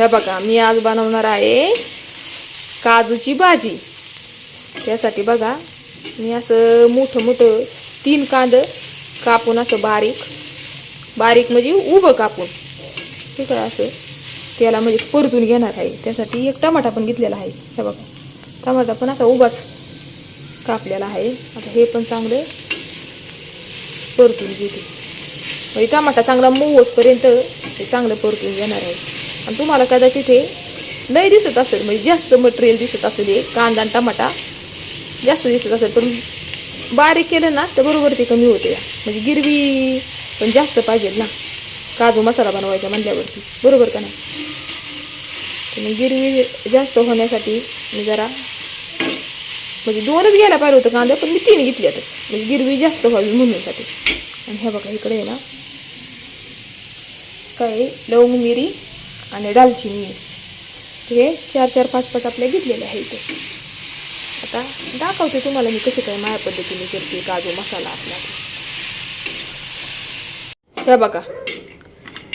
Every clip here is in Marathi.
हे बघा मी आज बनवणार आहे काजूची भाजी. त्यासाठी बघा मी असं मोठं मोठं तीन कांद कापून असं बारीक बारीक म्हणजे उभं कापून. ठीक आहे असं? त्याला म्हणजे परतून घेणार आहे. त्यासाठी एक टमाटा पण घेतलेला आहे. हे बघा टमाटा पण असा उभाच कापलेला आहे. आता हे पण चांगलं परतून घेते. म्हणजे टमाटा चांगला मऊ हे चांगलं परतून घेणार आहे. आणि तुम्हाला कदाचित हे लय दिसत असेल म्हणजे जास्त मटेरियल दिसत असेल हे कांदा आणि टमाटा. जास्त दिसत असेल पण बारीक केलं ना तर बरोबर ते कमी होते. म्हणजे गिरवी पण जास्त पाहिजे ना. काजू मसाला बनवायचा म्हणल्यावरती. बरोबर का नाही? मग गिरवी जास्त होण्यासाठी मी जरा म्हणजे दोनच घ्यायला पाहिजे होतं कांदा पण मी तीन घेतले आता म्हणजे गिरवी जास्त व्हावी म्हणूनसाठी आणि हे बघा इकडे आहे ना. काय लवंग मिरी आणि दालचिनी. हे चार चार पाच पाच आपल्या घेतलेले आहे इथे. आता दाखवते तुम्हाला मी कसे काय माझ्या पद्धतीने करते काजू मसाला आपला. हे बघा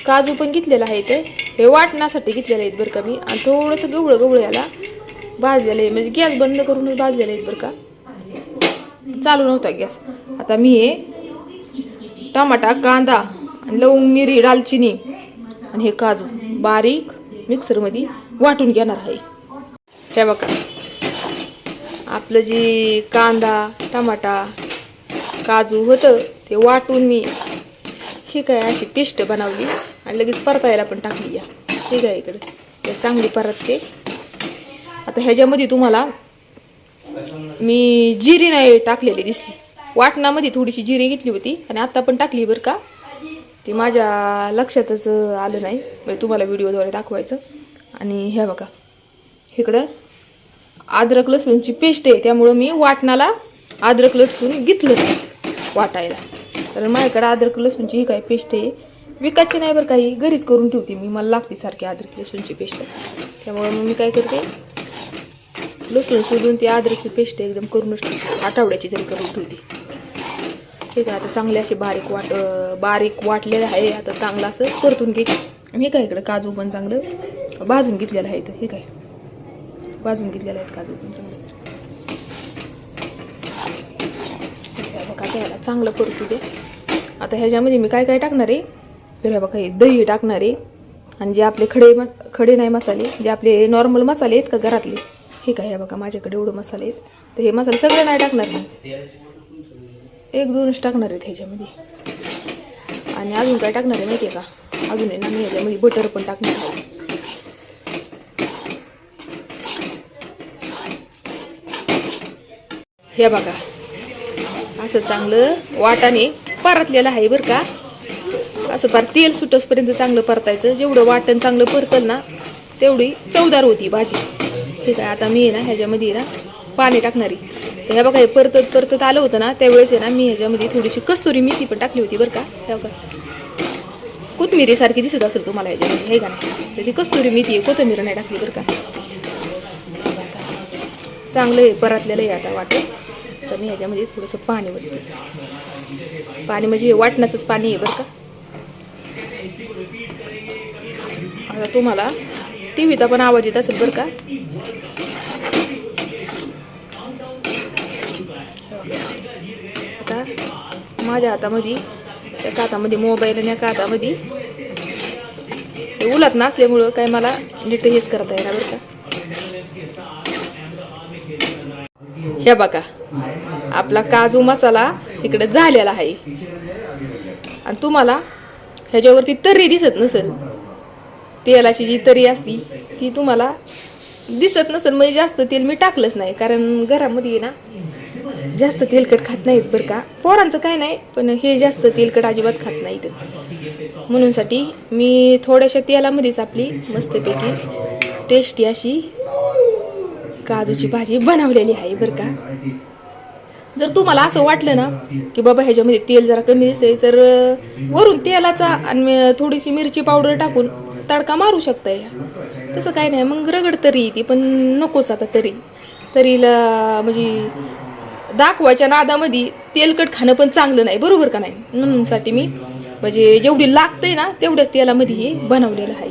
काजू पण घेतलेला आहे इथे. हे वाटण्यासाठी घेतलेले आहेत बरं का मी. आणि थोडंसं गवळं गवळं याला भाजलेलं आहे. म्हणजे गॅस बंद करूनच भाजलेले आहेत बरं का. चालू नव्हता गॅस. आता मी हे टमाटा कांदा आणि लवंग मिरी दालचिनी आणि हे काजू बारीक मिक्सरमध्ये वाटून घेणार आहे. हे बघा. आपलं जे कांदा टमाटा काजू होतं ते वाटून मी ही काय अशी पेस्ट बनवली आणि लगेच परतायला पण टाकली या. ठीक आहे इकडे. ते चांगली परतते. आता ह्याच्यामध्ये तुम्हाला मी जिरी नाही टाकलेली दिसली. वाटणामध्ये थोडीशी जिरी घेतली होती आणि आत्ता पण टाकली बरं का? ती माझ्या लक्षातच आलं नाही. म्हणजे तुम्हाला व्हिडिओद्वारे दाखवायचं. आणि हे बघा. इकडं अद्रक लसूणची पेस्ट आहे. त्यामुळं मी वाटणाला अद्रक लसूण घेतलं वाटायला. कारण माझ्याकडं अद्रक लसूणची ही काय पेस्ट आहे. विकायची नाही बरं काही घरीच करून ठेवते मी. मला लागते सारखी अद्रक लसूणची पेस्ट. त्यामुळं मग मी काय करते? लसूण सोडून ती अद्रकची पेस्ट एकदम करूनच ठेवते. आठवड्याची तरी करून ठेवते. ठीक आहे आता चांगले असे बारीक वाट बारीक वाटलेले आहे आता चांगलं असं परतून घे. आणि हे काय इकडं काजू पण चांगलं भाजून घेतलेलं आहे इथं हे काय? भाजून घेतलेलं आहेत काजू पण चांगलं. ठीक आहे, बघा त्याला चांगलं परतू दे. आता ह्याच्यामध्ये मी काय काय टाकणार आहे? तर हे बघा हे दही टाकणार आहे. आणि जे आपले खडे म खडे नाही मसाले जे आपले नॉर्मल मसाले आहेत का घरातले हे काय हे बघा माझ्याकडे एवढं मसाले आहेत. तर हे मसाले सगळे नाही टाकणार मी. एक दोनच टाकणार आहेत ह्याच्यामध्ये. आणि अजून काय टाकणार आहे माहिती आहे का? अजून आहे ना मी ह्याच्यामध्ये बटर पण टाकणार आहे. हे बघा. असं चांगलं वाटाने परतलेलं आहे बरं का? असं फार तेल सुटसपर्यंत चांगलं परतायचं. जेवढं वाटण चांगलं परतल ना तेवढी चवदार होती भाजी. ठीक आहे आता मी आहे ना ह्याच्यामध्ये ना पाणी टाकणारी तर हे बघा हे परतत परतत आलं होतं ना त्यावेळेस आहे ना मी ह्याच्यामध्ये थोडीशी कस्तुरी मेथी पण टाकली होती बरं का. त्या बघा. कोथमिरीसारखी दिसत असेल तुम्हाला ह्याच्यामध्ये हे का नाही? त्याची कस्तुरी मेथी आहे कोथिंबीर नाही टाकली बरं का. चांगलं आहे परतलेलं आहे आता वाटत. तर मी ह्याच्यामध्ये थोडंसं पाणी वरते पाणी म्हणजे वाटण्याचंच पाणी आहे बरं का. आता तुम्हाला टी व्हीचा पण आवाज येत असेल बरं का. आता माझ्या हातामध्ये त्या कातामध्ये मोबाईल आणि या कातामध्ये ते उलट नसल्यामुळं काय मला नीट हेच करता येणार बरं का. हे बघा आपला काजू मसाला इकडे झालेला आहे. आणि तुम्हाला ह्याच्यावरती तर्री दिसत नसेल. तेलाची जी तरी असती ती तुम्हाला दिसत नसेल. म्हणजे जास्त तेल मी टाकलंच नाही कारण घरामध्ये ना जास्त तेलकट खात नाहीत बरं का. पोरांचं काय नाही पण हे जास्त तेलकट अजिबात खात नाहीत. म्हणूनसाठी मी थोड्याशा तेलामध्येच आपली मस्तपैकी टेस्टी अशी काजूची भाजी बनवलेली आहे बरं का. जर तुम्हाला असं वाटलं ना की बाबा ह्याच्यामध्ये तेल जरा कमी दिसतंय तर वरून तेलाचा आणि थोडीशी मिरची पावडर टाकून तडका मारू शकताय. तसं काय नाही मग रगड तरी येते पण नकोच आता तरी. तरीला म्हणजे दाखवायच्या नादामध्ये तेलकट खाणं पण चांगलं नाही. बरोबर का नाही? म्हणूनसाठी मी म्हणजे जेवढी लागतंय ना तेवढ्याच तेलामध्ये हे बनवलेलं आहे.